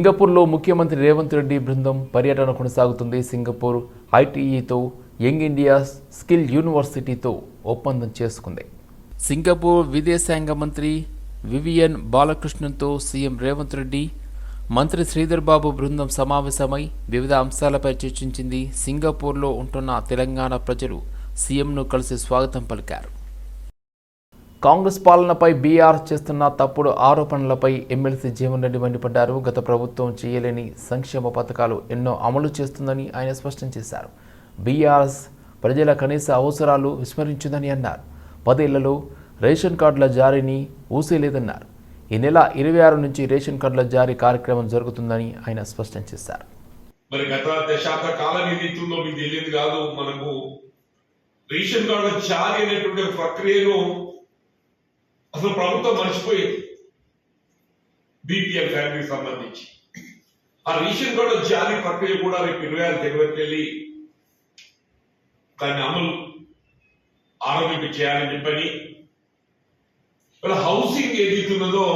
సింగపూర్లో ముఖ్యమంత్రి రేవంత్ రెడ్డి బృందం పర్యటన కొనసాగుతుంది. సింగపూర్ ఐటీఈతో యంగ్ ఇండియా స్కిల్ యూనివర్సిటీతో ఒప్పందం చేసుకుంది. సింగపూర్ విదేశాంగ మంత్రి వివియన్ బాలకృష్ణన్తో సీఎం రేవంత్ రెడ్డి మంత్రి శ్రీధర్ బాబు బృందం సమావేశమై వివిధ అంశాలపై చర్చించింది. సింగపూర్లో ఉంటున్న తెలంగాణ ప్రజలు సీఎంను కలిసి స్వాగతం పలికారు. కాంగ్రెస్ పాలనపై బీఆర్ చేస్తున్న తప్పుడు ఆరోపణలపై ఎమ్మెల్సీ జీవన్ రెడ్డి మండిపడ్డారు. గత ప్రభుత్వం చేయలేని సంక్షేమ పథకాలు ఎన్నో అమలు చేస్తుందని ఆయన స్పష్టం చేశారు. బీఆర్ఎస్ ప్రజల కనీస అవసరాలు విస్మరించిందని అన్నారు. పదేళ్ళలో రేషన్ కార్డుల జారీని ఊసేలేదన్నారు. ఈ నెల ఇరవై ఆరు నుంచి రేషన్ కార్డుల జారీ కార్యక్రమం జరుగుతుందని ఆయన స్పష్టం చేశారు. మరి గత దశాబ్ద కాలం ఏదైతుందో మీకు తెలియదు కాదు. మనకు రేషన్ కార్డు జారీ అనేటువంటి ప్రక్రియను అసలు ప్రభుత్వం మర్చిపోయింది బీపీఎల్ ఫ్యామిలీకి సంబంధించి. ఆ రేషన్ కార్డు జారీ ప్రక్రియ కూడా రేపు ఇరవై ఆరు జనవరికి వెళ్ళి దాన్ని అమలు ఆరంభింపు చేయాలని చెప్పని. ఇలా హౌసింగ్ ఏదైతున్నదో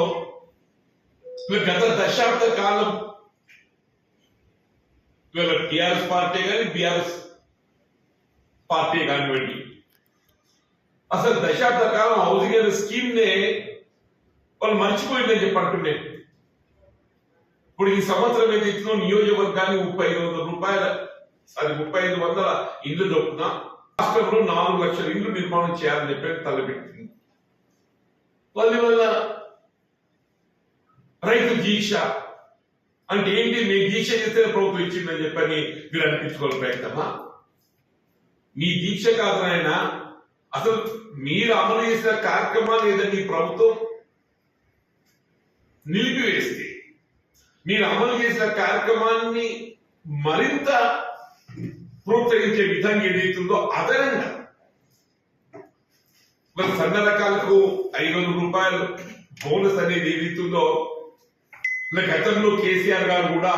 గత దశాబ్ద కాలం ఇవాళ టిఆర్ఎస్ పార్టీ కానీ బిఆర్ఎస్ పార్టీ కానివ్వండి అసలు దశాబ్ద కాలం హౌసింగ్ అనే స్కీమ్ నే వాళ్ళు మర్చిపోయిందని చెప్పి అంటుండే. ఇప్పుడు ఈ సంవత్సరం ఏదైతుందో నియోజకవర్గానికి ముప్పై ఐదు వందల రూపాయల అది ముప్పై ఐదు వందల ఇల్లు చొప్పున రాష్ట్రంలో నాలుగు లక్షల ఇల్లు నిర్మాణం చేయాలని చెప్పి తలపెట్టింది. వాళ్ళ వల్ల రైతు దీక్ష అంటే ఏంటి? మీ దీక్ష చేస్తే ప్రభుత్వం ఇచ్చిందని చెప్పని మీరు అనిపించుకోవాలి ప్రయత్నమా? మీ దీక్ష కాదు నాయన అసలు మీరు అమలు చేసిన కార్యక్రమాలు ఏదైనా ఈ ప్రభుత్వం? నిలిపివేస్తే. మీరు అమలు చేసిన కార్యక్రమాన్ని మరింత ప్రోత్సహించే విధంగా ఏదైతుందో అదనంగా. మరి సన్న రకాలకు ఐదు వందల రూపాయలు బోనస్ అనేది ఏదైతుందో గతంలో కేసీఆర్ గారు కూడా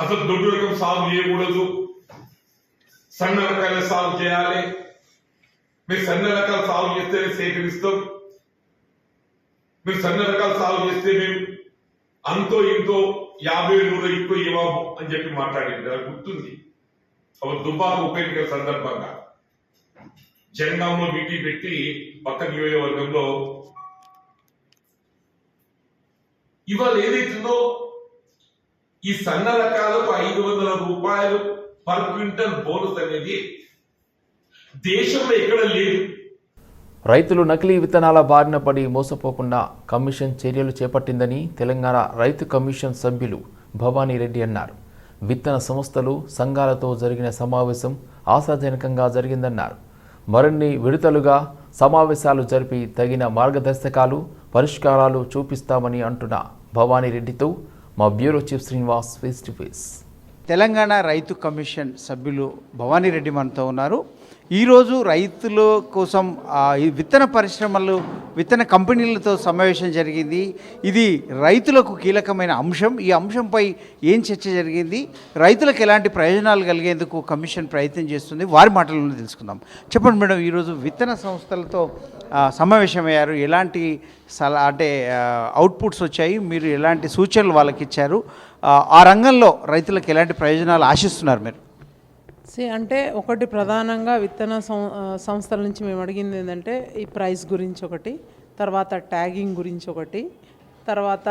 అసలు దొడ్డు రకం సాగు చేయకూడదు. సన్న రకాల సాగు చేయాలి. మీరు సన్న రకాలు సాగు చేస్తేనే సేకరిస్తాం. మీరు సన్న రకాలు సాగు చేస్తే మేము అంతో ఇంతో యాభై నూరు ఎక్కువ ఇవ్వము అని చెప్పి మాట్లాడింది. నాకు గుర్తుంది. ఒక దుబ్బాక ఉప ఎన్నికల సందర్భంగా. జెండాంలో మీటింగ్ పెట్టి పక్క నియోజకవర్గంలో ఇవాళ ఏదైతుందో ఈ సన్న రకాలకు ఐదు వందల రూపాయలు పర్ క్వింటల్ బోనస్ అనేది దేశంలో ఎక్కడ లేదు. రైతులు నకిలీ విత్తనాల బారిన పడి మోసపోకుండా కమిషన్ చర్యలు చేపట్టిందని తెలంగాణ రైతు కమిషన్ సభ్యులు భవానీ రెడ్డి అన్నారు. విత్తన సంస్థలు సంఘాలతో జరిగిన సమావేశం ఆశాజనకంగా జరిగిందన్నారు. మరిన్ని విడతలుగా సమావేశాలు జరిపి తగిన మార్గదర్శకాలు పరిష్కారాలు చూపిస్తామని అంటున్న భవానీ రెడ్డితో మా bureau chief Srinivas face to face. Telangana రైతు కమిషన్ సభ్యులు భవానీ రెడ్డి మనతో ఉన్నారు. ఈరోజు రైతుల కోసం ఈ విత్తన పరిశ్రమలు విత్తన కంపెనీలతో సమావేశం జరిగింది. ఇది రైతులకు కీలకమైన అంశం. ఈ అంశంపై ఏం చర్చ జరిగింది? రైతులకు ఎలాంటి ప్రయోజనాలు కలిగేందుకు కమిషన్ ప్రయత్నం చేస్తుంది? వారి మాటలను తెలుసుకుందాం. చెప్పండి మేడం ఈరోజు విత్తన సంస్థలతో సమావేశమయ్యారు. ఎలాంటి సలా అంటే అవుట్పుట్స్ వచ్చాయి? మీరు ఎలాంటి సూచనలు వాళ్ళకి ఇచ్చారు ఆ రంగంలో రైతులకు ఎలాంటి ప్రయోజనాలు ఆశిస్తున్నారు మీరు? సి అంటే ఒకటి ప్రధానంగా విత్తన సంస్థల నుంచి మేము అడిగింది ఏంటంటే ఈ ప్రైస్ గురించి ఒకటి తర్వాత ట్యాగింగ్ గురించి ఒకటి తర్వాత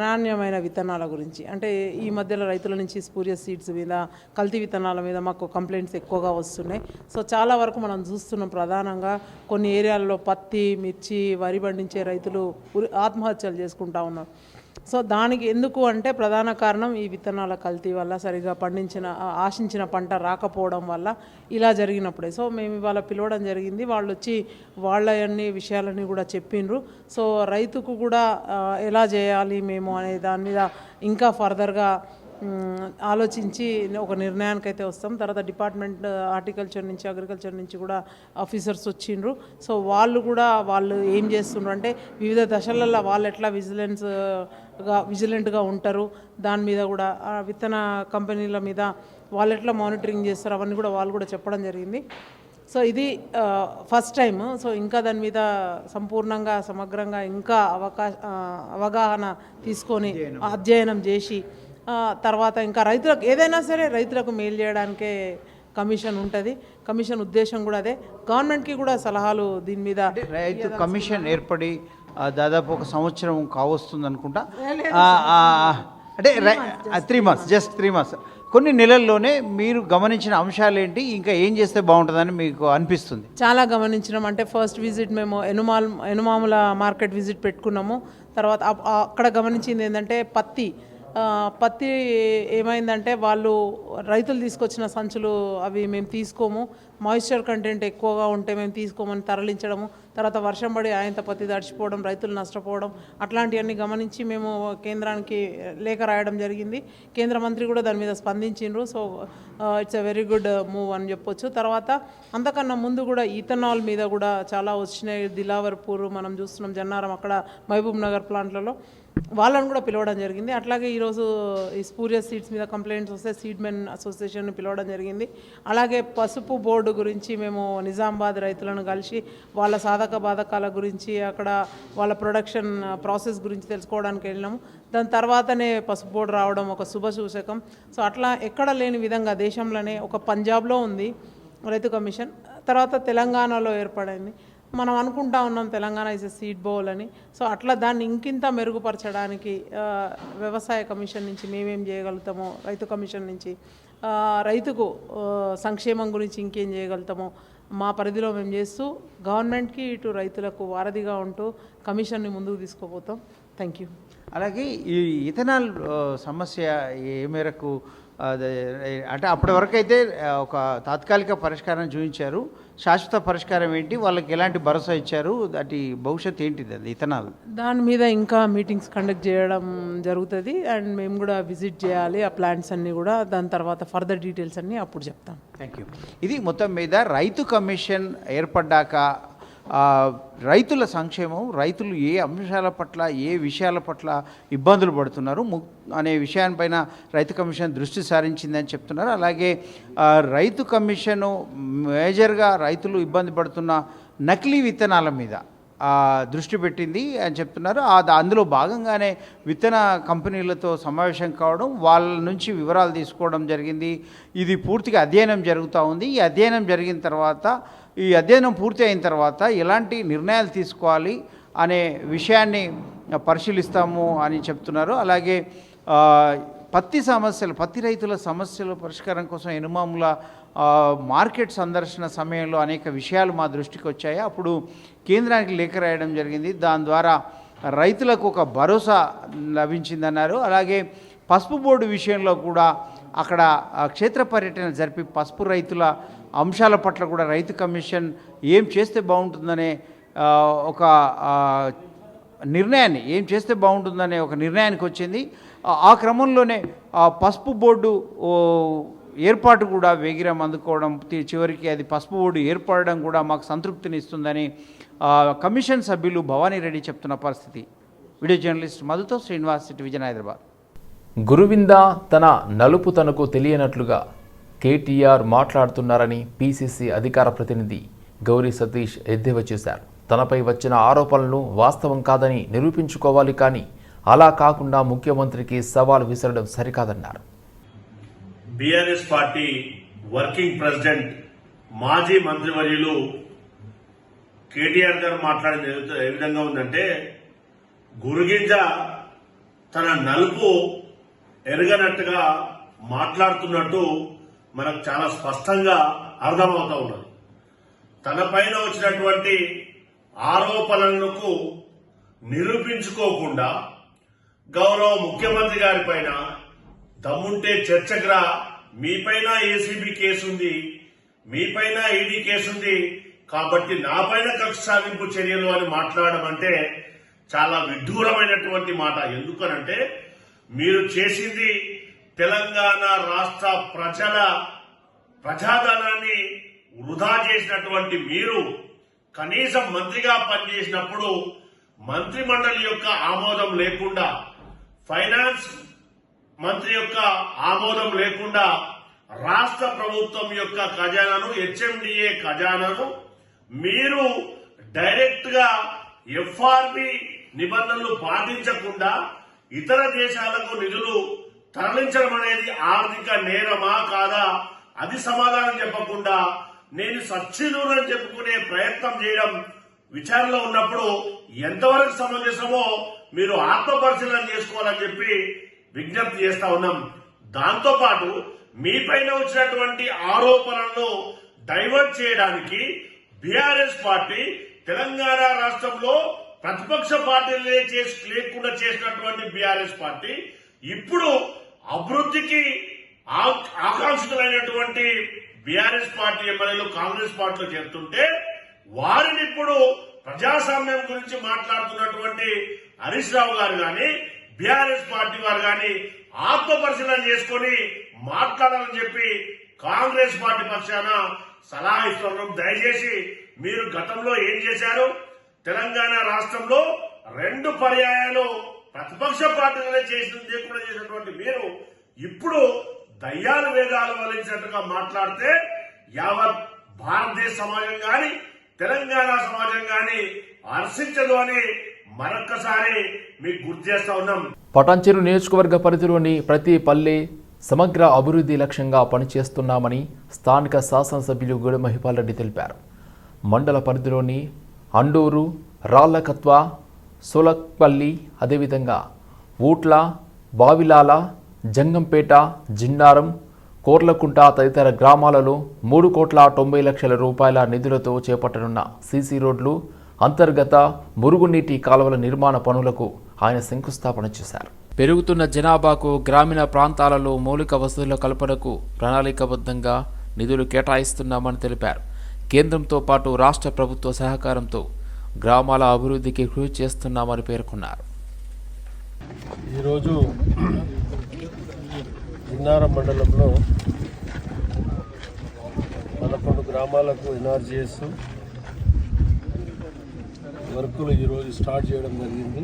నాణ్యమైన విత్తనాల గురించి. అంటే ఈ మధ్యలో రైతుల నుంచి స్పూర్య సీడ్స్ మీద కల్తీ విత్తనాల మీద మాకు కంప్లైంట్స్ ఎక్కువగా వస్తున్నాయి. సో చాలా వరకు మనం చూస్తున్నాం ప్రధానంగా కొన్ని ఏరియాల్లో పత్తి మిర్చి వరి పండించే రైతులు ఆత్మహత్యలు చేసుకుంటా ఉన్నారు. సో దానికి ఎందుకు అంటే ప్రధాన కారణం ఈ విత్తనాల కల్తీ వల్ల సరిగా పండించిన ఆశించిన పంట రాకపోవడం వల్ల ఇలా జరిగినప్పుడే. సో మేము ఇవాళ పిలవడం జరిగింది. వాళ్ళు వచ్చి వాళ్ళ అన్ని విషయాలని కూడా చెప్పిండ్రు సో రైతుకు కూడా ఎలా చేయాలి మేము అనే దాని మీద ఇంకా ఫర్దర్గా ఆలోచించి ఒక నిర్ణయానికి అయితే వస్తాం. తర్వాత డిపార్ట్మెంట్ హార్టికల్చర్ నుంచి అగ్రికల్చర్ నుంచి కూడా ఆఫీసర్స్ వచ్చిండ్రు. సో వాళ్ళు కూడా వాళ్ళు ఏం చేస్తుండ్రు అంటే వివిధ దశలలో వాళ్ళు ఎట్లా విజిలెన్స్గా విజిలెంట్గా ఉంటారు. దాని మీద కూడా విత్తన కంపెనీల మీద వాళ్ళు ఎట్లా మానిటరింగ్ చేస్తారు అవన్నీ కూడా వాళ్ళు కూడా చెప్పడం జరిగింది. సో ఇది ఫస్ట్ టైం సో ఇంకా దాని మీద సంపూర్ణంగా సమగ్రంగా ఇంకా అవకాశ అవగాహన తీసుకొని అధ్యయనం చేసి తర్వాత ఇంకా రైతులకు ఏదైనా సరే రైతులకు మేలు చేయడానికే కమిషన్ ఉంటుంది. కమిషన్ ఉద్దేశం కూడా అదే. గవర్నమెంట్కి కూడా సలహాలు దీని మీద రైతు కమిషన్ ఏర్పడి దాదాపు ఒక సంవత్సరం కావస్తుంది అనుకుంటా అంటే three months just three months కొన్ని నెలల్లోనే మీరు గమనించిన అంశాలు ఏంటి ఇంకా ఏం చేస్తే బాగుంటుందని మీకు అనిపిస్తుంది? చాలా గమనించినాం. అంటే ఫస్ట్ విజిట్ మేము ఎనుమాల్ ఎనుమాముల మార్కెట్ విజిట్ పెట్టుకున్నాము. తర్వాత అక్కడ గమనించింది ఏంటంటే పత్తి. పత్తి ఏమైందంటే వాళ్ళు రైతులు తీసుకొచ్చిన సంచులు అవి మేము తీసుకోము. మాయిశ్చర్ కంటెంట్ ఎక్కువగా ఉంటే మేము తీసుకోమని తరలించడము. తర్వాత వర్షం పడి ఆయంత పత్తి తడిచిపోవడం రైతులు నష్టపోవడం అట్లాంటివన్నీ గమనించి మేము కేంద్రానికి లేఖ రాయడం జరిగింది. కేంద్ర మంత్రి కూడా దాని మీద స్పందించిండ్రు. So it's a very good move అని చెప్పొచ్చు. తర్వాత అంతకన్నా ముందు కూడా ఈథనాల్ మీద కూడా చాలా వచ్చినాయి. దిలావర్పూర్ మనం చూస్తున్నాం జన్నారం అక్కడ మహబూబ్ నగర్ ప్లాంట్లలో. వాళ్ళని కూడా పిలవడం జరిగింది. అట్లాగే ఈరోజు ఈ స్పూరియస్ సీడ్స్ మీద కంప్లైంట్స్ వస్తే సీడ్ మెన్ అసోసియేషన్ పిలవడం జరిగింది. అలాగే పసుపు బోర్డు గురించి మేము నిజామాబాద్ రైతులను కలిసి వాళ్ళ సాధక బాధకాల గురించి అక్కడ వాళ్ళ ప్రొడక్షన్ ప్రాసెస్ గురించి తెలుసుకోవడానికి వెళ్ళినాము. దాని తర్వాతనే పసుపు బోర్డు రావడం ఒక శుభ సూచకం. సో అట్లా ఎక్కడ లేని విధంగా దేశంలోనే ఒక పంజాబ్లో ఉంది రైతు కమిషన్. తర్వాత తెలంగాణలో ఏర్పడింది. మనం అనుకుంటా ఉన్నాం Telangana is a seed bowl అని. సో అట్లా దాన్ని ఇంకింత మెరుగుపరచడానికి వ్యవసాయ కమిషన్ నుంచి మేమేం చేయగలుగుతామో రైతు కమిషన్ నుంచి రైతుకు సంక్షేమం గురించి ఇంకేం చేయగలుగుతామో మా పరిధిలో మేము చేస్తూ గవర్నమెంట్కి ఇటు రైతులకు వారధిగా ఉంటూ కమిషన్ని ముందుకు తీసుకుపోతాం. థ్యాంక్ యూ అలాగే ఈ ఇథనాల్ సమస్య ఏ మేరకు అంటే అప్పటి వరకు అయితే ఒక తాత్కాలిక పరిష్కారం చూపించారు. శాశ్వత పరిష్కారం ఏంటి? వాళ్ళకి ఎలాంటి భరోసా ఇచ్చారు? దాటి భవిష్యత్తు ఏంటిది అది? ఇథనాల్ దాని మీద ఇంకా మీటింగ్స్ కండక్ట్ చేయడం జరుగుతుంది. అండ్ మేము కూడా విజిట్ చేయాలి ఆ ప్లాంట్స్ అన్నీ కూడా. దాని తర్వాత ఫర్దర్ డీటెయిల్స్ అన్నీ అప్పుడు చెప్తాం. థ్యాంక్ యూ ఇది మొత్తం మీద రైతు కమిషన్ ఏర్పడ్డాక రైతుల సంక్షేమం రైతులు ఏ అంశాల పట్ల ఏ విషయాల పట్ల ఇబ్బందులు పడుతున్నారు ము అనే విషయాన్పైన రైతు కమిషన్ దృష్టి సారించిందని చెప్తున్నారు. అలాగే రైతు కమిషను మేజర్గా రైతులు ఇబ్బంది పడుతున్న నకిలీ విత్తనాల మీద దృష్టి పెట్టింది అని చెప్తున్నారు. అందులో భాగంగానే విత్తన కంపెనీలతో సమావేశం కావడం వాళ్ళ నుంచి వివరాలు తీసుకోవడం జరిగింది. ఇది పూర్తిగా అధ్యయనం జరుగుతూ ఉంది. ఈ అధ్యయనం జరిగిన తర్వాత ఈ అధ్యయనం పూర్తి అయిన తర్వాత ఎలాంటి నిర్ణయాలు తీసుకోవాలి అనే విషయాన్ని పరిశీలిస్తాము అని చెప్తున్నారు. అలాగే పత్తి సమస్యలు పత్తి రైతుల సమస్యల పరిష్కారం కోసం ఎనుమాముల మార్కెట్ సందర్శన సమయంలో అనేక విషయాలు మా దృష్టికి వచ్చాయి. అప్పుడు కేంద్రానికి లేఖ రాయడం జరిగింది. దాని ద్వారా రైతులకు ఒక భరోసా లభించిందన్నారు. అలాగే పసుపు బోర్డు విషయంలో కూడా అక్కడ క్షేత్ర పర్యటన జరిపి పసుపు రైతుల అంశాల పట్ల కూడా రైతు కమిషన్ ఏం చేస్తే బాగుంటుందనే ఒక నిర్ణయాన్ని ఏం చేస్తే బాగుంటుందనే ఒక నిర్ణయానికి వచ్చింది. ఆ- క్రమంలోనే పసుపు బోర్డు ఏర్పాటు కూడా వేగిరం అందుకోవడం చివరికి అది పసుపు బోర్డు ఏర్పడడం కూడా మాకు సంతృప్తిని ఇస్తుందని కమిషన్ సభ్యులు భవానీ రెడ్డి చెప్తున్న పరిస్థితి. వీడియో జర్నలిస్ట్ మధుతో శ్రీనివాస్ సిటీ విజయన్ హైదరాబాద్ గురువింద తన నలుపు తనకు తెలియనట్లుగా కేటీఆర్ మాట్లాడుతున్నారని పీసీసీ అధికార ప్రతినిధి గౌరీ సతీష్ ఎద్దేవా చేశారు. తనపై వచ్చిన ఆరోపణలు వాస్తవం కాదని నిరూపించుకోవాలి కానీ అలా కాకుండా ముఖ్యమంత్రికి సవాల్ విసరడం సరికాదన్నారు. బీఆర్ఎస్ పార్టీ వర్కింగ్ ప్రెసిడెంట్ మాజీ మంత్రివర్యులు కేటీఆర్ గారు మాట్లాడింది ఏ విధంగా ఉందంటే గురుగింజ తన నలుపు ఎరగనట్టుగా మాట్లాడుతున్నట్టు మనకు చాలా స్పష్టంగా అర్థమవుతా ఉన్నది. తనపైన వచ్చినటువంటి ఆరోపణలకు నిరూపించుకోకుండా గౌరవ ముఖ్యమంత్రి గారి పైన దమ్ముంటే చర్చకురా మీపైన ఏసీబీ కేసుంది మీపైన ఈడీ కేసుంది కాబట్టి నాపైన కక్ష సాధింపు చర్యలు అని మాట్లాడడం అంటే చాలా విడ్డూరమైనటువంటి మాట. ఎందుకనంటే మీరు చేసింది తెలంగాణ రాష్ట్ర ప్రజల ప్రజాధనాన్ని వృధా చేసినటువంటి మీరు కనీసం మంత్రిగా పనిచేసినప్పుడు మంత్రి మండలి యొక్క ఆమోదం లేకుండా ఫైనాన్స్ మంత్రి యొక్క ఆమోదం లేకుండా రాష్ట్ర ప్రభుత్వం యొక్క ఖజానాను హెచ్ఎండిఏ ఖజానాను మీరు డైరెక్ట్గా ఎఫ్ఆర్బి నిబంధనలు పాటించకుండా ఇతర దేశాలకు నిధులు తరలించడం అనేది ఆర్థిక నేరమా కాదా? అది సమాధానం చెప్పకుండా నేను సచ్చినూరని చెప్పుకునే ప్రయత్నం చేయడం విచారణలో ఉన్నప్పుడు ఎంతవరకు సమంజసమో మీరు ఆత్మపరిశీలన చేసుకోవాలని చెప్పి విజ్ఞప్తి చేస్తా ఉన్నాం. దాంతో పాటు మీపైన వచ్చినటువంటి ఆరోపణలను డైవర్ట్ చేయడానికి బీఆర్ఎస్ పార్టీ తెలంగాణ రాష్ట్రంలో ప్రతిపక్ష పార్టీలే చేసి లేకుండా చేసినటువంటి బీఆర్ఎస్ పార్టీ ఇప్పుడు అభివృద్ధికి ఆ- ఆకాంక్షితులైనటువంటి బీఆర్ఎస్ పార్టీ ఎమ్మెల్యేలు కాంగ్రెస్ పార్టీలో చేరుతుంటే వారిని ఇప్పుడు ప్రజాస్వామ్యం గురించి మాట్లాడుతున్నటువంటి హరీష్ రావు గారు గాని బీఆర్ఎస్ పార్టీ వారు గాని ఆత్మ పరిశీలన చేసుకొని మాట్లాడాలని చెప్పి కాంగ్రెస్ పార్టీ పక్షాన సలహా ఇస్తున్నాం. దయచేసి మీరు గతంలో ఏం చేశారు? తెలంగాణ రాష్ట్రంలో రెండు పర్యాయాలు ప్రతిపక్ష పార్టీలనే చేసిన లేకుండా చేసినటువంటి మీరు ఇప్పుడు దయ్యాలు వేదాలు వలించినట్టుగా మాట్లాడితే యావత్ భారతదేశ సమాజం గాని తెలంగాణ సమాజం గాని హర్షించదు అని మరొక్కసారి మీకు గుర్తు చేస్తా ఉన్నాం. పటాన్చెరు నియోజకవర్గ పరిధిలోని ప్రతి పల్లె సమగ్ర అభివృద్ధి లక్ష్యంగా పనిచేస్తున్నామని స్థానిక శాసనసభ్యులు గూడ మహిపాల్ రెడ్డి తెలిపారు. మండల పరిధిలోని అండూరు రాళ్ళకత్వ సోలక్పల్లి అదేవిధంగా ఊట్ల బావిలాల జంగంపేట జిన్నారం కోర్లకుంట తదితర గ్రామాలలో మూడు కోట్ల తొంభై లక్షల రూపాయల నిధులతో చేపట్టనున్న సీసీ రోడ్లు అంతర్గత మురుగునీటి కాలువల నిర్మాణ పనులకు ఆయన శంకుస్థాపన చేశారు. పెరుగుతున్న జనాభాకు గ్రామీణ ప్రాంతాలలో మౌలిక వసతుల కల్పనకు ప్రణాళికాబద్ధంగా నిధులు కేటాయిస్తున్నామని తెలిపారు. కేంద్రంతో పాటు రాష్ట్ర ప్రభుత్వ సహకారంతో గ్రామాల అభివృద్ధికి కృషి చేస్తున్నామని పేర్కొన్నారు. ఈరోజు ఇన్నారం మండలంలో పదకొండు గ్రామాలకు ఎన్ఆర్జిఎస్ వర్కులు ఈరోజు స్టార్ట్ చేయడం జరిగింది.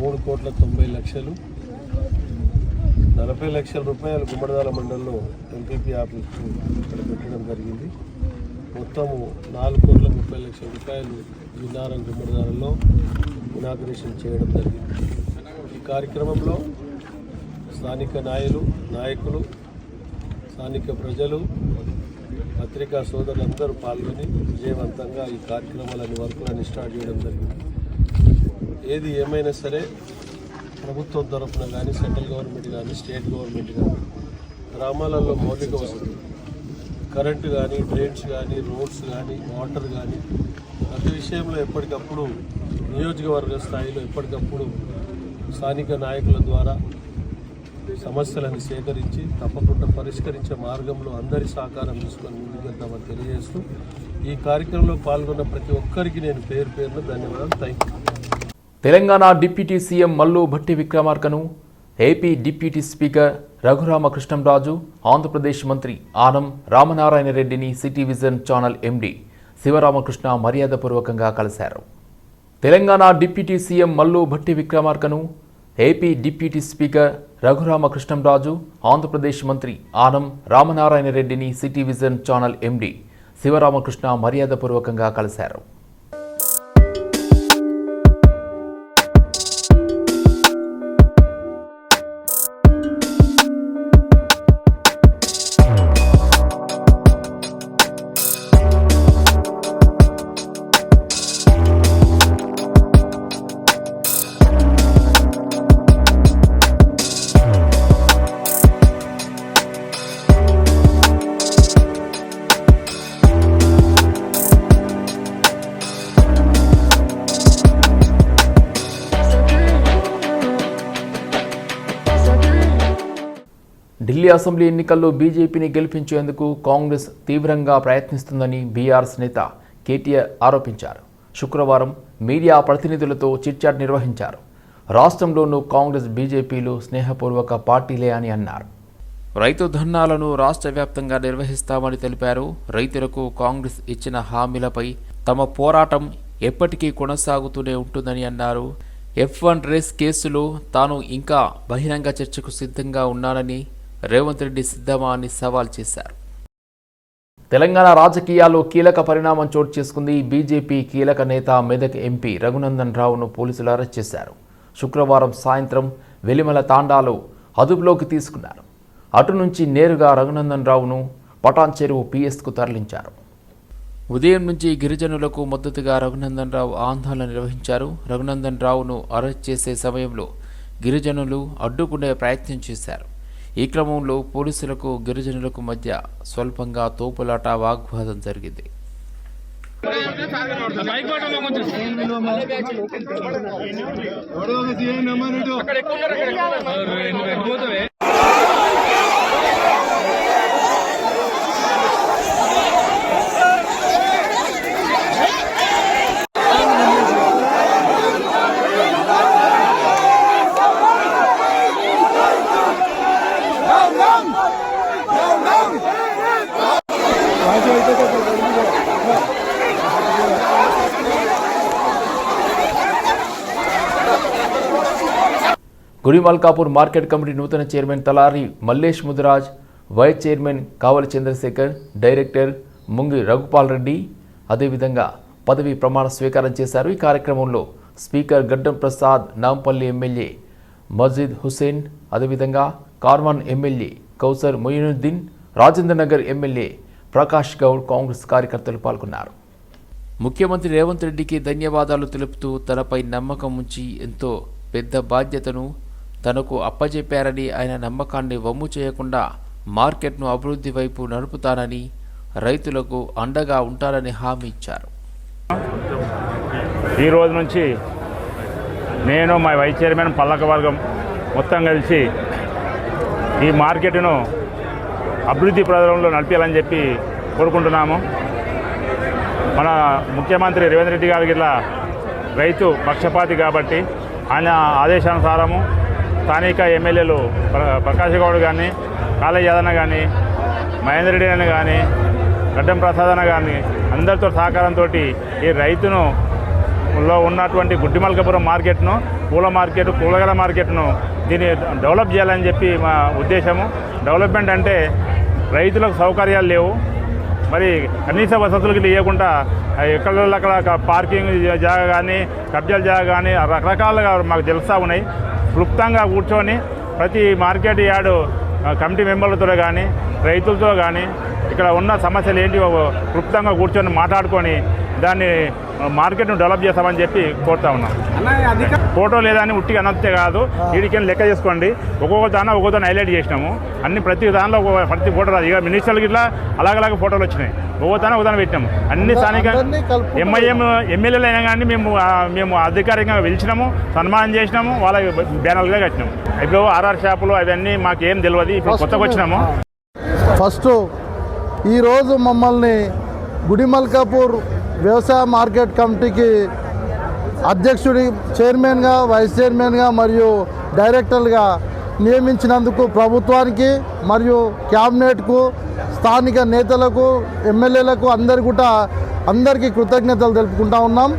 మూడు కోట్ల తొంభై లక్షలు. నలభై లక్షల రూపాయలు గుమ్మడిదాల మండలంలో ఎంపీపీ ఆఫీస్ ఇక్కడ పెట్టడం జరిగింది. మొత్తము నాలుగు కోట్ల ముప్పై లక్షల రూపాయలు జిన్నారం గుమ్మడిదారుల్లో ఇనాగ్రేషన్ చేయడం జరిగింది. ఈ కార్యక్రమంలో స్థానిక నాయలు నాయకులు స్థానిక ప్రజలు పత్రికా సోదరులందరూ పాల్గొని విజయవంతంగా ఈ కార్యక్రమాలని వర్కులను స్టార్ట్ చేయడం జరిగింది. ఏది ఏమైనా సరే ప్రభుత్వం తరఫున కానీ సెంట్రల్ గవర్నమెంట్ కానీ స్టేట్ గవర్నమెంట్ కానీ గ్రామాలలో మౌలిక వసతులు కరెంటు కానీ డ్రైన్స్ కానీ రోడ్స్ కానీ వాటర్ కానీ ప్రతి విషయంలో ఎప్పటికప్పుడు నియోజకవర్గ స్థాయిలో ఎప్పటికప్పుడు స్థానిక నాయకుల ద్వారా సమస్యలను సేకరించి తప్పకుండా పరిష్కరించే మార్గంలో అందరి సహకారం తీసుకొని ముందుకెళ్తామని తెలియజేస్తూ ఈ కార్యక్రమంలో పాల్గొన్న ప్రతి ఒక్కరికి నేను పేరు పేరున ధన్యవాదాలు. Thank Telangana deputy CM Mallu Bhatti విక్రమార్కను AP deputy speaker Raghuramakrishnamraju Andhra Pradesh మంత్రి ఆనం రామనారాయణ రెడ్డిని city vision channel MD Sivaramakrishna మర్యాదపూర్వకంగా కలిశారు. Telangana deputy CM Mallu Bhatti విక్రమార్కను AP deputy speaker Raghuramakrishnamraju Andhra Pradesh మంత్రి ఆనం రామనారాయణ రెడ్డిని city vision channel MD Sivaramakrishna మర్యాదపూర్వకంగా కలిశారు. ఢిల్లీ అసెంబ్లీ ఎన్నికల్లో బీజేపీని గెలిపించేందుకు కాంగ్రెస్ తీవ్రంగా ప్రయత్నిస్తుందని బీఆర్ఎస్ నేత కేటీఆర్ ఆరోపించారు. శుక్రవారం మీడియా ప్రతినిధులతో చిట్చాట్ నిర్వహించారు. రాష్ట్రంలోనూ కాంగ్రెస్ బీజేపీలు స్నేహపూర్వక పార్టీలే అని అన్నారు. రైతు ధర్నాలను రాష్ట్ర వ్యాప్తంగా నిర్వహిస్తామని తెలిపారు. రైతులకు కాంగ్రెస్ ఇచ్చిన హామీలపై తమ పోరాటం ఎప్పటికీ కొనసాగుతూనే ఉంటుందని అన్నారు. ఎఫ్ వన్ రేస్ కేసులో తాను ఇంకా బహిరంగ చర్చకు సిద్ధంగా ఉన్నానని రేవంత్ రెడ్డి సిద్ధమా అని సవాల్ చేశారు. తెలంగాణ రాజకీయాల్లో కీలక పరిణామం చోటు చేసుకుంది బీజేపీ కీలక నేత మెదక్ ఎంపీ రఘునందన్ రావును పోలీసులు అరెస్ట్ చేశారు. శుక్రవారం సాయంత్రం వెలిమల తాండాలో అదుపులోకి తీసుకున్నారు. అటు నుంచి నేరుగా రఘునందన్ రావును పటాన్ చెరువు పిఎస్కు తరలించారు. ఉదయం నుంచి గిరిజనులకు మద్దతుగా రఘునందన్ రావు ఆందోళన నిర్వహించారు. రఘునందన్ రావును అరెస్ట్ చేసే సమయంలో గిరిజనులు అడ్డుకునే ప్రయత్నం చేశారు. ఈ క్రమంలో పోలీసులకు గిరిజనులకు మధ్య స్వల్పంగా తోపులాట వాగ్వాదం జరిగింది. గుడిమల్కాపూర్ మార్కెట్ కమిటీ నూతన chairman Talari Mallesh Mudiraj vice chairman Kavali Chandrasekhar director Mungi Raghupal Reddy అదేవిధంగా పదవి ప్రమాణ స్వీకారం చేశారు. ఈ కార్యక్రమంలో స్పీకర్ గడ్డం ప్రసాద్ నాంపల్లి ఎమ్మెల్యే మజీద్ హుసేన్ అదేవిధంగా కార్వాన్ ఎమ్మెల్యే కౌసర్ మొయినుద్దీన్ రాజేంద్ర నగర్ ఎమ్మెల్యే ప్రకాష్ గౌడ్ కాంగ్రెస్ కార్యకర్తలు పాల్గొన్నారు. ముఖ్యమంత్రి రేవంత్ రెడ్డికి ధన్యవాదాలు తెలుపుతూ తనపై నమ్మకం ఉంచి ఎంతో పెద్ద బాధ్యతను తనకు అప్పజెప్పారని ఆయన నమ్మకాన్ని వమ్ము చేయకుండా మార్కెట్ను అభివృద్ధి వైపు నడుపుతానని రైతులకు అండగా ఉంటానని హామీ ఇచ్చారు. ఈ రోజు నుంచి నేను మా వైస్ చైర్మన్ పల్లక వర్గం మొత్తం కలిసి ఈ మార్కెట్ను అభివృద్ధి ప్రదంలో నడిపించాలని చెప్పి కోరుకుంటున్నాము. మన ముఖ్యమంత్రి రేవంత్ రెడ్డి గారికి ఇట్లా రైతు పక్షపాతి కాబట్టి ఆయన ఆదేశానుసారము స్థానిక ఎమ్మెల్యేలు ప్ర- ప్రకాష్ గౌడ్ కానీ కాళయ్య యాదన్న కానీ మహేందర్ రెడ్డి అని కానీ గడ్డం ప్రసాద్ అన్న కానీ అందరితో సహకారంతో ఈ రైతును లో ఉన్నటువంటి గుడ్డిమల్కపురం మార్కెట్ను పూల మార్కెట్ పూలగల మార్కెట్ను దీన్ని డెవలప్ చేయాలని చెప్పి మా ఉద్దేశము. డెవలప్మెంట్ అంటే రైతులకు సౌకర్యాలు లేవు. మరి కనీస వసతులకి ఇవ్వకుండా ఎక్కడ అక్కడ పార్కింగ్ జాగా కానీ కబ్జాల జాగా కానీ రకరకాలుగా మాకు తెలుస్తూ ఉన్నాయి. క్లుప్తంగా కూర్చొని ప్రతి మార్కెట్ యార్డు కమిటీ మెంబర్లతో కానీ రైతులతో కానీ ఇక్కడ ఉన్న సమస్యలు ఏంటి క్లుప్తంగా కూర్చొని మాట్లాడుకొని దాన్ని మార్కెట్ను డెవలప్ చేస్తామని చెప్పి కోరుతా ఉన్నాం. ఫోటో లేదని ఉట్టిగా అనొస్తే కాదు వీడికి లెక్క చేసుకోండి. ఒక్కొక్క దాన ఒక్కొక్క దాన్ని హైలైట్ చేసినాము. అన్ని ప్రతి దానిలో ప్రతి ఫోటో రాదు. ఇక మినిస్టర్లకి ఇట్లా అలాగలాగా ఫోటోలు వచ్చినాయి. ఒక్కొక్క దాన ఒక దాన పెట్టినాము. అన్ని స్థానిక ఎంఐఎం ఎమ్మెల్యేలు అయినా కానీ మేము మేము అధికారికంగా పిలిచినాము సన్మానం చేసినాము వాళ్ళ బ్యానర్లుగా కట్టినాము. ఇప్పుడు ఆర్ఆర్ షాపులు అవన్నీ మాకేం తెలియదు ఇప్పుడు కొత్తగా వచ్చినాము. ఫస్ట్ ఈరోజు మమ్మల్ని గుడిమల్కాపూర్ వ్యవసాయ మార్కెట్ కమిటీకి అధ్యక్షుడి చైర్మన్గా వైస్ చైర్మన్గా మరియు డైరెక్టర్గా నియమించినందుకు ప్రభుత్వానికి మరియు క్యాబినెట్కు స్థానిక నేతలకు ఎమ్మెల్యేలకు అందరి కూడా అందరికీ కృతజ్ఞతలు తెలుపుకుంటా ఉన్నాం.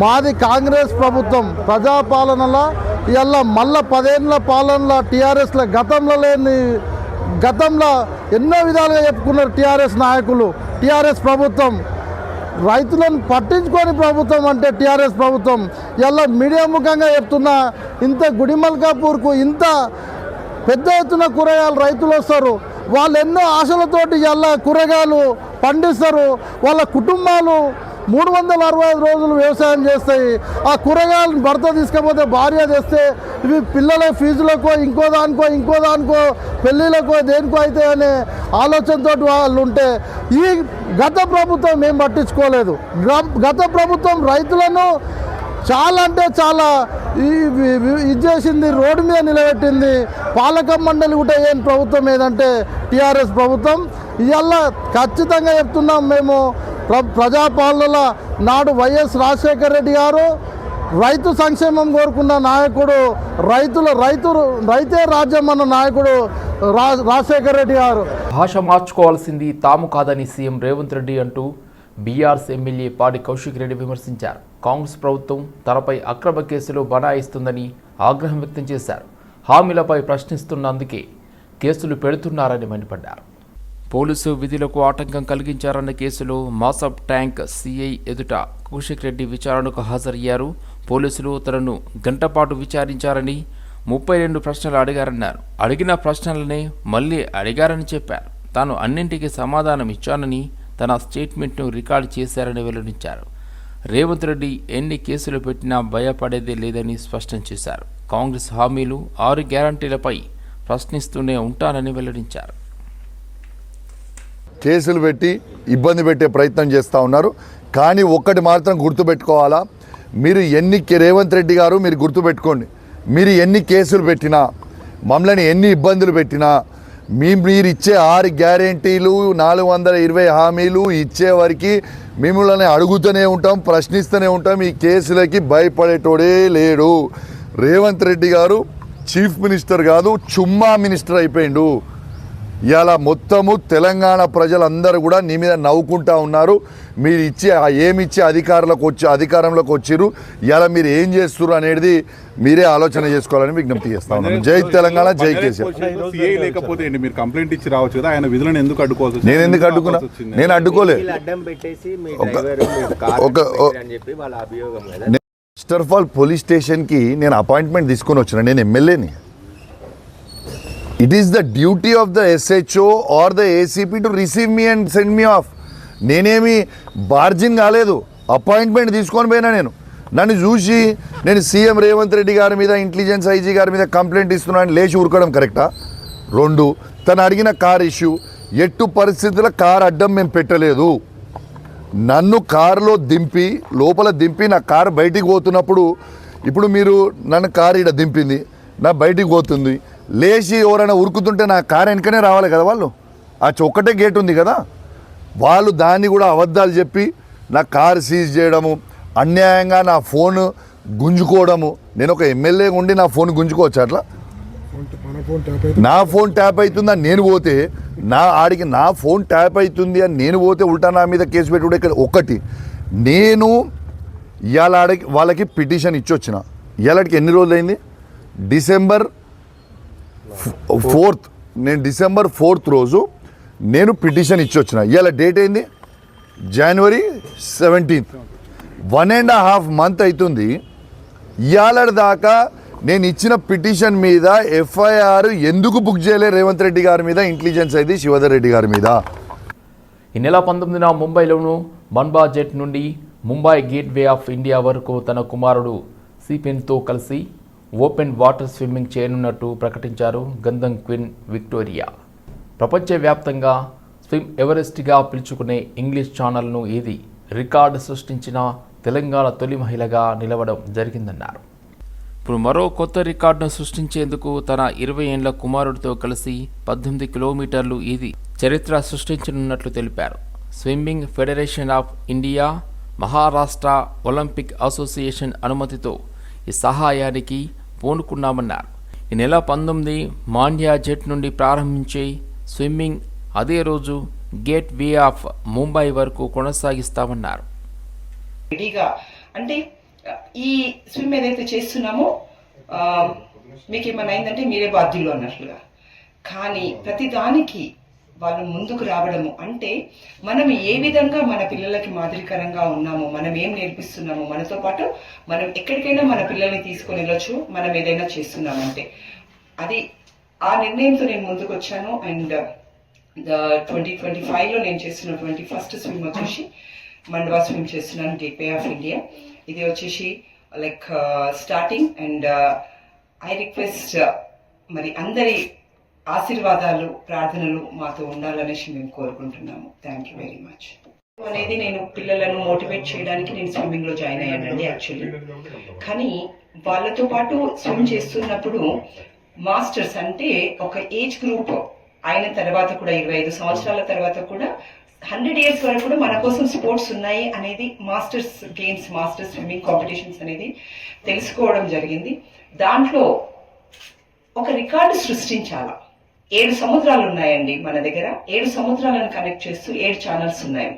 మాది కాంగ్రెస్ ప్రభుత్వం ప్రజాపాలనలో ఇలా మళ్ళా పదేళ్ళ పాలనలో టీఆర్ఎస్ల గతంలో లేని గతంలో ఎన్నో విధాలుగా చెప్పుకున్నారు టీఆర్ఎస్ నాయకులు. టీఆర్ఎస్ ప్రభుత్వం రైతులను పట్టించుకొని ప్రభుత్వం అంటే టీఆర్ఎస్ ప్రభుత్వం. ఇలా మీడియా ముఖంగా చెప్తున్నా ఇంత గుడిమల్కాపూర్కు ఇంత పెద్ద ఎత్తున కూరగాయలు రైతులు వస్తారు. వాళ్ళు ఎన్నో ఆశలతోటి ఇలా కూరగాయలు పండిస్తారు. వాళ్ళ కుటుంబాలు మూడు వందల అరవై ఐదు రోజులు వ్యవసాయం చేస్తాయి ఆ కూరగాయలను భర్త తీసుకపోతే భార్య తెస్తే ఇవి పిల్లల ఫీజులకో ఇంకో దానికో ఇంకో దానికో పెళ్ళిళ్ళకో దేనికో అయితే అనే ఆలోచనతో వాళ్ళు ఉంటే ఈ గత ప్రభుత్వం ఏం పట్టించుకోలేదు. గత ప్రభుత్వం రైతులను చాలా అంటే చాలా ఇది చేసింది రోడ్డు మీద నిలబెట్టింది పాలక మండలి కూడా ఏం ప్రభుత్వం ఏదంటే టీఆర్ఎస్ ప్రభుత్వం. ఇవాళ ఖచ్చితంగా చెప్తున్నాం మేము ప్ర ప్రజాపాలన నాడు వైఎస్ రాజశేఖర రెడ్డి గారు రైతు సంక్షేమం కోరుకున్న నాయకుడు రైతుల రైతు రైతే రాజ్యం అన్న నాయకుడు రా రాజశేఖర రెడ్డి గారు. భాష మార్చుకోవాల్సింది తాము కాదని సీఎం రేవంత్ రెడ్డి అంటూ బీఆర్ఎస్ ఎమ్మెల్యే పాడి కౌశిక్ రెడ్డి విమర్శించారు. కాంగ్రెస్ ప్రభుత్వం తనపై అక్రమ కేసులు బనాయిస్తుందని ఆగ్రహం వ్యక్తం చేశారు. హామీలపై ప్రశ్నిస్తున్నందుకే కేసులు పెడుతున్నారని మండిపడ్డారు. పోలీసు విధులకు ఆటంకం కలిగించారన్న కేసులో మాసప్ ట్యాంక్ సిఐ ఎదుట కౌశిక్ రెడ్డి విచారణకు హాజరయ్యారు. పోలీసులు తనను గంటపాటు విచారించారని ముప్పై రెండు ప్రశ్నలు అడిగారన్నారు. అడిగిన ప్రశ్నలనే మళ్ళీ అడిగారని చెప్పారు. తాను అన్నింటికీ సమాధానం ఇచ్చానని తన స్టేట్మెంట్ను రికార్డు చేశారని వెల్లడించారు. రేవంత్ రెడ్డి ఎన్ని కేసులు పెట్టినా భయపడేదే లేదని స్పష్టం చేశారు. కాంగ్రెస్ హామీలు ఆరు గ్యారంటీలపై ప్రశ్నిస్తూనే ఉంటానని వెల్లడించారు. కేసులు పెట్టి ఇబ్బంది పెట్టే ప్రయత్నం చేస్తూ ఉన్నారు. కానీ ఒక్కటి మాత్రం గుర్తుపెట్టుకోవాలా మీరు ఎన్ని రేవంత్ రెడ్డి గారు మీరు గుర్తుపెట్టుకోండి. మీరు ఎన్ని కేసులు పెట్టినా మమ్మల్ని ఎన్ని ఇబ్బందులు పెట్టినా మీ మీరు ఇచ్చే ఆరు గ్యారెంటీలు నాలుగు వందల ఇరవై హామీలు ఇచ్చే మిమ్మల్ని అడుగుతూనే ఉంటాం ప్రశ్నిస్తూనే ఉంటాం ఈ కేసులకి భయపడేటోడే లేడు. రేవంత్ రెడ్డి గారు చీఫ్ మినిస్టర్ కాదు చుమ్మా మినిస్టర్ అయిపోయిండు. ఇవాళ మొత్తము తెలంగాణ ప్రజలందరూ కూడా నీ మీద నవ్వుకుంటా ఉన్నారు. మీరు ఇచ్చే ఏమి ఇచ్చే అధికారులకు వచ్చి అధికారంలోకి వచ్చిర్రు. ఇవాళ మీరు ఏం చేస్తున్నారు అనేది మీరే ఆలోచన చేసుకోవాలని విజ్ఞప్తి చేస్తా ఉన్నాను జై తెలంగాణ జై కేసీఆర్. లేకపోతే మీరు కంప్లైంట్ ఇచ్చి రావచ్చు కదా. ఆయన విధులను ఎందుకు అడ్డుకోవాల్సి వచ్చింది? నేను ఎందుకు అడ్డుకున్నా? నేను అడ్డుకోలే. ఫస్ట్ ఆఫ్ ఆల్ పోలీస్ స్టేషన్కి నేను అపాయింట్మెంట్ తీసుకొని వచ్చిన. నేను ఎమ్మెల్యేని. It is the duty of the SHO or the ACP to receive me and send me off నేనేమి బార్జిన్ కాలేదు. అపాయింట్మెంట్ తీసుకొని పోయినా నేను. నన్ను చూసి నేను సీఎం రేవంత్ రెడ్డి గారి మీద ఇంటెలిజెన్స్ ఐజీ గారి మీద కంప్లైంట్ ఇస్తున్నాను లేచి ఊరుకోవడం కరెక్టా రెండు తను అడిగిన కార్ ఇష్యూ ఎట్టు పరిస్థితుల్లో కార్ అడ్డం మేము పెట్టలేదు. నన్ను కారులో దింపి లోపల దింపి నా కారు బయటికి పోతున్నప్పుడు ఇప్పుడు మీరు నన్ను కారు ఇక్కడ దింపింది. నా బయటికి పోతుంది. లేచి ఎవరైనా ఉరుకుతుంటే నా కారు వెనకనే రావాలి కదా వాళ్ళు? ఆ ఒక్కటే గేట్ ఉంది కదా? వాళ్ళు దాన్ని కూడా అబద్ధాలు చెప్పి నా కారు సీజ్ చేయడము అన్యాయంగా నా ఫోన్ గుంజుకోవడము. నేను ఒక ఎమ్మెల్యే ఉండి నా ఫోన్ గుంజుకోవచ్చు అట్లా? నా ఫోన్ ట్యాప్ అవుతుందని నేను పోతే నా ఆడికి నా ఫోన్ ట్యాప్ అవుతుంది అని నేను పోతే ఉల్టా నా మీద కేసు పెట్టుడు ఇక్కడ ఒకటి నేను ఇవాళ ఆడికి వాళ్ళకి పిటిషన్ ఇచ్చొచ్చిన. ఇవాళకి ఎన్ని రోజులు అయింది డిసెంబర్ ఫోర్త్ నేను డిసెంబర్ ఫోర్త్ రోజు నేను పిటిషన్ ఇచ్చి వచ్చిన. ఇవాళ డేట్ ఏంది? జనవరి seventeenth one and half month అవుతుంది ఇవాళ దాకా నేను ఇచ్చిన పిటిషన్ మీద ఎఫ్ఐఆర్ ఎందుకు బుక్ చేయలే రేవంత్ రెడ్డి గారి మీద? ఇంటెలిజెన్స్ అయితే శివధర్ రెడ్డి గారి మీద. ఈ నెల పంతొమ్మిదిన ముంబైలోను బన్బా జెట్ నుండి ముంబై గేట్వే ఆఫ్ ఇండియా వరకు తన కుమారుడు సిపెన్తో కలిసి ఓపెన్ వాటర్ స్విమ్మింగ్ చేయనున్నట్టు ప్రకటించారు గంధం క్వీన్ విక్టోరియా. ప్రపంచవ్యాప్తంగా స్విమ్ ఎవరెస్ట్గా పిలుచుకునే ఇంగ్లీష్ ఛానల్ను ఇది రికార్డు సృష్టించిన తెలంగాణ తొలి మహిళగా నిలవడం జరిగిందన్నారు. ఇప్పుడు మరో కొత్త రికార్డును సృష్టించేందుకు తన ఇరవై ఏండ్ల కుమారుడితో కలిసి పద్దెనిమిది కిలోమీటర్లు ఇది చరిత్ర సృష్టించనున్నట్లు తెలిపారు. Swimming federation of India Maharashtra Olympic association అనుమతితో ఈ సహాయానికి పూనుకున్నామన్నారు. ఈ నెల పంతొమ్మిది మాండ్యా జెట్ నుండి ప్రారంభించే స్విమ్మింగ్ అదే రోజు గేట్ వే ఆఫ్ ముంబై వరకు కొనసాగిస్తామన్నారు. రెడీగా? అంటే ఈ స్విమ్ ఏదైతే చేస్తున్నామో మీకు ఏమైనా అయిందంటే మీరే బాధ్యులు అన్నట్లుగా. కానీ ప్రతి దానికి వాళ్ళు ముందుకు రావడము. అంటే మనం ఏ విధంగా మన పిల్లలకి మాదిరికరంగా ఉన్నామో మనం ఏం నేర్పిస్తున్నామో మనతో పాటు మనం ఎక్కడికైనా మన పిల్లల్ని తీసుకొని వెళ్ళొచ్చు మనం ఏదైనా చేస్తున్నామంటే. అది ఆ నిర్ణయంతో నేను ముందుకు వచ్చాను అండ్ ట్వంటీ ట్వంటీ ఫైవ్లో నేను చేస్తున్న ట్వంటీ ఫస్ట్ స్విమ్ వచ్చేసి మండవా స్విమ్ చేస్తున్నాను గేట్వే ఆఫ్ ఇండియా ఇది వచ్చేసి like starting and I request మరి అందరి ఆశీర్వాదాలు ప్రార్థనలు మాతో ఉండాలనేసి మేము కోరుకుంటున్నాము. థ్యాంక్ యూ వెరీ మచ్ అనేది నేను పిల్లలను మోటివేట్ చేయడానికి నేను స్విమ్మింగ్లో జాయిన్ అయ్యానండి యాక్చువల్లీ కానీ వాళ్ళతో పాటు స్విమ్ చేస్తున్నప్పుడు మాస్టర్స్ అంటే ఒక ఏజ్ గ్రూప్ అయిన తర్వాత కూడా ఇరవై ఐదు సంవత్సరాల తర్వాత కూడా హండ్రెడ్ ఇయర్స్ వరకు కూడా మన కోసం స్పోర్ట్స్ ఉన్నాయి అనేది masters games masters swimming competitions అనేది తెలుసుకోవడం జరిగింది. దాంట్లో ఒక రికార్డు సృష్టించాలా? ఏడు సముద్రాలు ఉన్నాయండి మన దగ్గర. ఏడు సముద్రాలను కనెక్ట్ చేస్తూ ఏడు ఛానల్స్ ఉన్నాయి.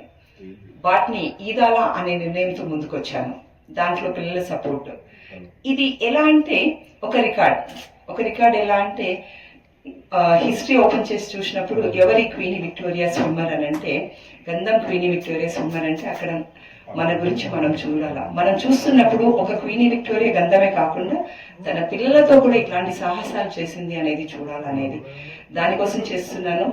వాటిని ఈదాలా అనే నిర్ణయంతో ముందుకొచ్చాను. దాంట్లో పిల్లల సపోర్ట్ ఇది ఎలా అంటే ఒక రికార్డ్ ఒక రికార్డ్ ఎలా అంటే హిస్టరీ ఓపెన్ చేసి చూసినప్పుడు ఎవరి క్వీని విక్టోరియా స్విమ్మర్ అని అంటే గంధం క్వీని విక్టోరియా స్విమ్మర్ అంటే అక్కడ మన గురించి మనం చూడాలా. మనం చూస్తున్నప్పుడు ఒక క్వీని విక్టోరియా గంధమే కాకుండా తన పిల్లలతో కూడా ఇట్లాంటి సాహసాలు చేసింది అనేది చూడాలనేది. దానికోసం చేస్తున్నాను.